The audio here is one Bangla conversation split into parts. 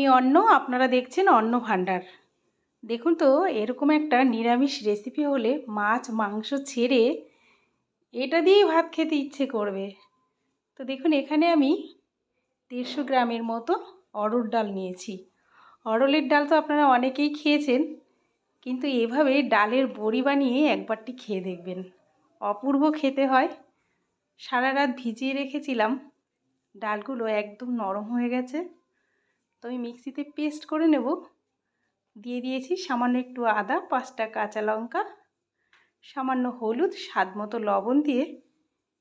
আমি অন্ন, আপনারা দেখছেন অন্ন ভাণ্ডার। দেখুন তো, এরকম একটা নিরামিষ রেসিপি হলে মাছ, মাংস ছেড়ে এটা দিয়েই ভাত খেতে ইচ্ছে করবে। তো দেখুন, এখানে আমি দেড়শো গ্রামের মতো অরড় ডাল নিয়েছি। অরলের ডাল তো আপনারা অনেকেই খেয়েছেন, কিন্তু এভাবে ডালের বড়ি বানিয়ে একবারটি খেয়ে দেখবেন। অপূর্ব খেতে হয়। সারা রাত ভিজিয়ে রেখেছিলাম। ডালগুলো একদম নরম হয়ে গেছে। তো আমি মিক্সিতে পেস্ট করে নেব। দিয়ে দিয়েছি সামান্য একটু আদা, পাঁচটা কাঁচা লঙ্কা, সামান্য হলুদ, স্বাদ মতো লবণ দিয়ে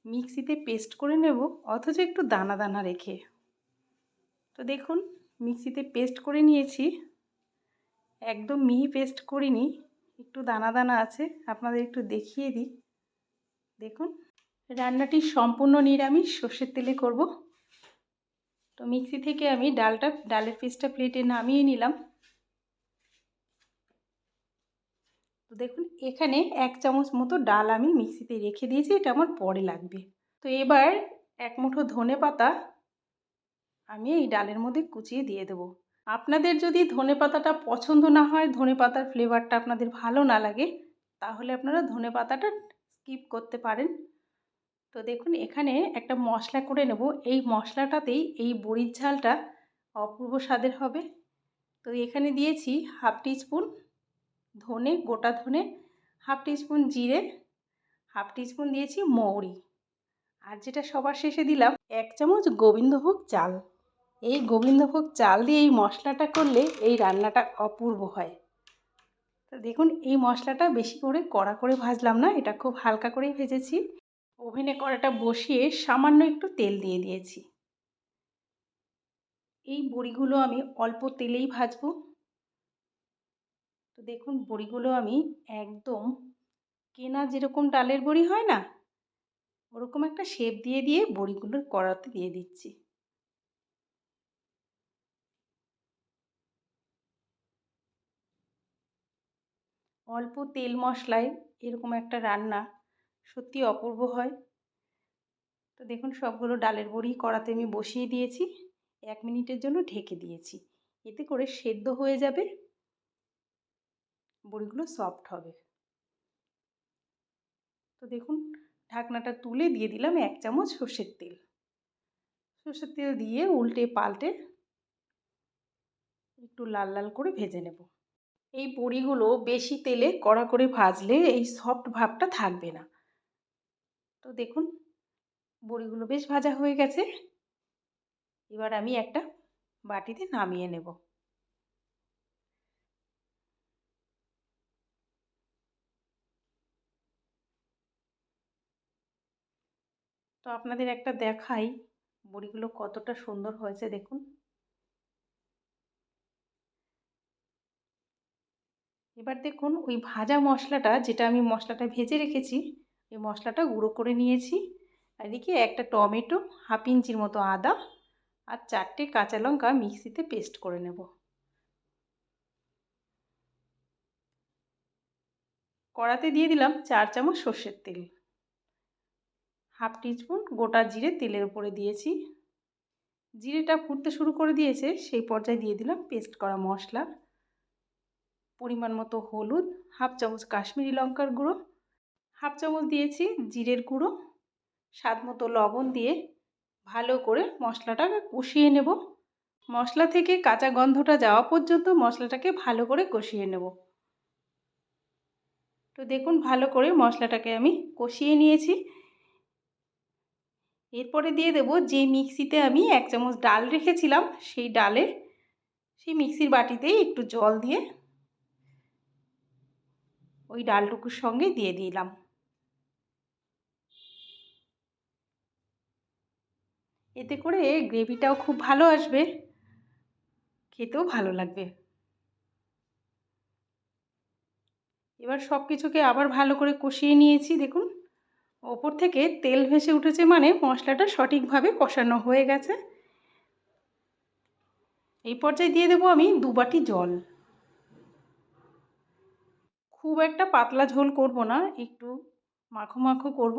মিক্সিতে পেস্ট করে নেব, অথচ একটু দানা দানা রেখে। তো দেখুন, মিক্সিতে পেস্ট করে নিয়েছি। একদম মিহি পেস্ট করিনি, একটু দানা দানা আছে, আপনাদের একটু দেখিয়ে দিই। দেখুন, রান্নাটি সম্পূর্ণ নিরামিষ, সর্ষের তেলে করব। তো মিক্সি থেকে আমি ডালটা, ডালের পিসটা প্লেটে নামিয়ে নিলাম। তো দেখুন, এখানে এক চামচ মতো ডাল আমি মিক্সিতে রেখে দিয়েছি, এটা আমার পরে লাগবে। তো এবার এক মুঠো ধনে পাতা আমি এই ডালের মধ্যে কুচিয়ে দিয়ে দেবো। আপনাদের যদি ধনে পাতাটা পছন্দ না হয়, ধনে পাতার ফ্লেভারটা আপনাদের ভালো না লাগে, তাহলে আপনারা ধনে পাতাটা স্কিপ করতে পারেন। তো দেখুন, এখানে একটা মশলা করে নেব। এই মশলাটাতেই এই বড়ির ঝালটা অপূর্ব স্বাদের হবে। তো এখানে দিয়েছি হাফ স্পুন ধনে, গোটা ধনে, হাফ স্পুন জিরে, হাফ স্পুন দিয়েছি মৌরি। আর যেটা সবার শেষে দিলাম, এক চামচ গোবিন্দভোগ চাল। এই গোবিন্দভোগ চাল দিয়ে এই মশলাটা করলে এই রান্নাটা অপূর্ব হয়। তো দেখুন, এই মশলাটা বেশি করে কড়া করে ভাজলাম না, এটা খুব হালকা করেই ভেজেছি। ওভেনে কড়াটা বসিয়ে সামান্য একটু তেল দিয়ে দিয়েছি। এই বড়িগুলো আমি অল্প তেলেই ভাজবো। তো দেখুন, বড়িগুলো আমি একদম কেনা যেরকম ডালের বড়ি হয় না, ওরকম একটা শেপ দিয়ে দিয়ে বড়িগুলোর কড়াতে দিয়ে দিচ্ছি। অল্প তেল মশলায় এরকম একটা রান্না সত্যি অপূর্ব হয়। তো দেখুন, সবগুলো ডালের বড়ি কড়াতে আমি বসিয়ে দিয়েছি। এক মিনিটের জন্য ঢেকে দিয়েছি। এতে করে সেদ্ধ হয়ে যাবে। বড়িগুলো সফট হবে। তো দেখুন, ঢাকনাটা তুলে দিয়ে দিলাম এক চামচ সর্ষের তেল। সর্ষের তেল দিয়ে উল্টে পাল্টে একটু লাল লাল করে ভেজে নেব। এই বড়িগুলো বেশি তেলে কড়া করে ভাজলে এই সফট ভাবটা থাকবে না। তো দেখুন, বড়িগুলো বেশ ভাজা হয়ে গেছে। এবার আমি একটা বাটিতে নামিয়ে নেব। তো আপনাদের একটা দেখাই বড়িগুলো কতটা সুন্দর হয়েছে, দেখুন। এবার দেখুন, ওই ভাজা মশলাটা, যেটা আমি মশলাটা ভেজে রেখেছি ওই মশলাটা গুঁড়ো করে নিয়েছি। এদিকে একটা টমেটো, হাফ ইঞ্চির মতো আদা আর চারটে কাঁচা লঙ্কা মিক্সিতে পেস্ট করে নেব। কড়াতে দিয়ে দিলাম চার চামচ সর্ষের তেল। হাফ টিস্পুন গোটা জিরে তেলের উপরে দিয়েছি। জিরেটা ফুটতে শুরু করে দিয়েছে, সেই পর্যায়ে দিয়ে দিলাম পেস্ট করা মশলা। পরিমাণ মতো হলুদ, হাফ চামচ কাশ্মীরি লঙ্কার গুঁড়ো হাফ চামচ দিয়েছি জিরের গুঁড়ো, স্বাদ মতো লবণ দিয়ে ভালো করে মশলাটাকে কষিয়ে নেব। মশলা থেকে কাঁচা গন্ধটা যাওয়া পর্যন্ত মশলাটাকে ভালো করে কষিয়ে নেব। তো দেখুন, ভালো করে মশলাটাকে আমি কষিয়ে নিয়েছি। এরপরে দিয়ে দেব যে মিক্সিতে আমি এক চামচ ডাল রেখেছিলাম, সেই ডালে সেই মিক্সির বাটিতেই একটু জল দিয়ে ওই ডালটুকুর সঙ্গে দিয়ে দিলাম। এতে করে গ্রেভিটাও খুব ভালো আসবে। খেতেও ভালো লাগবে। এবার সব কিছুকে আবার ভালো করে কষিয়ে নিয়েছি, দেখুন। ওপর থেকে তেল ভেসে উঠেছে মানে মশলাটা সঠিকভাবে কষানো হয়ে গেছে। এই পর্যায়ে দিয়ে দেবো আমি দু বাটি জল। খুব একটা পাতলা ঝোল করব না, একটু মাখো মাখো করব।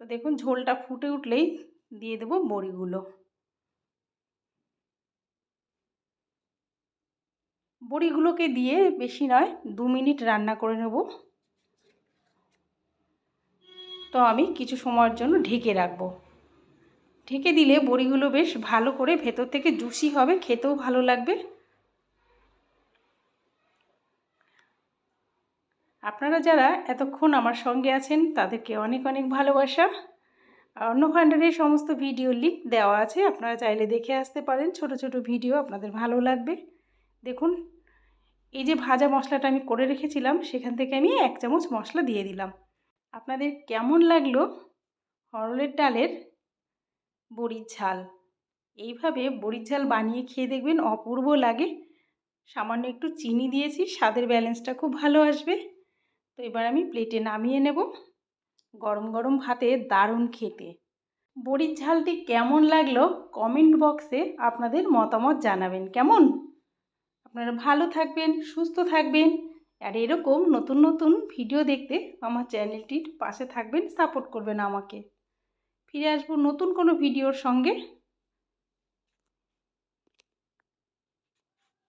তো দেখুন, ঝোলটা ফুটে উঠলেই দিয়ে দেবো বড়িগুলো। বড়িগুলোকে দিয়ে বেশি নয়, দু মিনিট রান্না করে নেব। তো আমি কিছু সময়ের জন্য ঢেকে রাখব। ঢেকে দিলে বড়িগুলো বেশ ভালো করে ভেতর থেকে জুসি হবে, খেতেও ভালো লাগবে। আপনারা যারা এতক্ষণ আমার সঙ্গে আছেন, তাদেরকে অনেক অনেক ভালোবাসা। অন্য ভান্ডারের সমস্ত ভিডিও লিঙ্ক দেওয়া আছে, আপনারা চাইলে দেখে আসতে পারেন। ছোট ছোট ভিডিও আপনাদের ভালো লাগবে। দেখুন, এই যে ভাজা মশলাটা আমি করে রেখেছিলাম, সেখান থেকে আমি এক চামচ মশলা দিয়ে দিলাম। আপনাদের কেমন লাগল? হরলের ডালের বড়ির ঝাল। এইভাবে বড়ির ঝাল বানিয়ে খেয়ে দেখবেন, অপূর্ব লাগে। সামান্য একটু চিনি দিয়েছি, স্বাদের ব্যালেন্সটা খুব ভালো আসবে। তো এবার আমি প্লেটে নামিয়ে নেব। গরম গরম ভাতে দারুণ খেতে। বড়ির ঝালটি কেমন লাগল কমেন্ট বক্সে আপনাদের মতামত জানাবেন, কেমন? আপনারা ভালো থাকবেন, সুস্থ থাকবেন, আর এরকম নতুন নতুন ভিডিও দেখতে আমার চ্যানেলটির পাশে থাকবেন, সাপোর্ট করবেন আমাকে। ফিরে আসব নতুন কোনো ভিডিওর সঙ্গে।